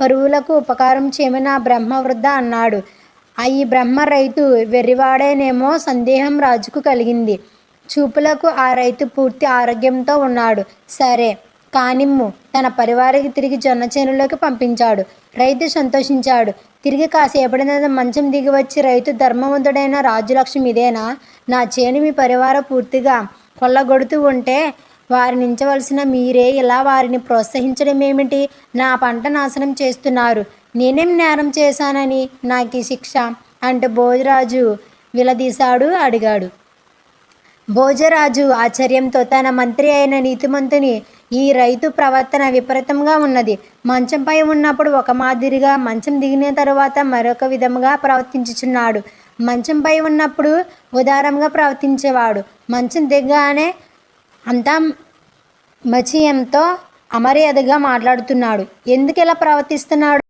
పరువులకు ఉపకారం చేయమని ఆ బ్రహ్మ వృద్ధ అన్నాడు. ఈ బ్రహ్మ రైతు వెర్రివాడేనేమో సందేహం రాజుకు కలిగింది. చూపులకు ఆ రైతు పూర్తి ఆరోగ్యంతో ఉన్నాడు. సరే కానిమ్ము తన పరివారికి తిరిగి జొన్న చేనులోకి పంపించాడు. రైతు సంతోషించాడు. తిరిగి కాసేపటి మంచం దిగి వచ్చి రైతు ధర్మవంతుడైన రాజులక్ష్మి ఇదేనా? నా చేను మీ పరివారం పూర్తిగా కొల్లగొడుతూ ఉంటే వారినించవలసిన మీరే ఇలా వారిని ప్రోత్సహించడం ఏమిటి నా పంట నాశనం చేస్తున్నారు. నేనేం నేరం చేశానని నాకీ శిక్ష? అంటూ భోజరాజు విలదీశాడు అడిగాడు. భోజరాజు ఆశ్చర్యంతో తన మంత్రి అయిన నీతిమంతుని ఈ రైతు ప్రవర్తన విపరీతంగా ఉన్నది మంచంపై ఉన్నప్పుడు ఒక మాదిరిగా మంచం దిగిన తరువాత మరొక విధముగా ప్రవర్తించుచున్నాడు. మంచంపై ఉన్నప్పుడు ఉదారంగా ప్రవర్తించేవాడు. మంచం దిగగానే అంతా మచియంతో అమర్యాదగా మాట్లాడుతున్నాడు. ఎందుకు ఇలా ప్రవర్తిస్తున్నాడు?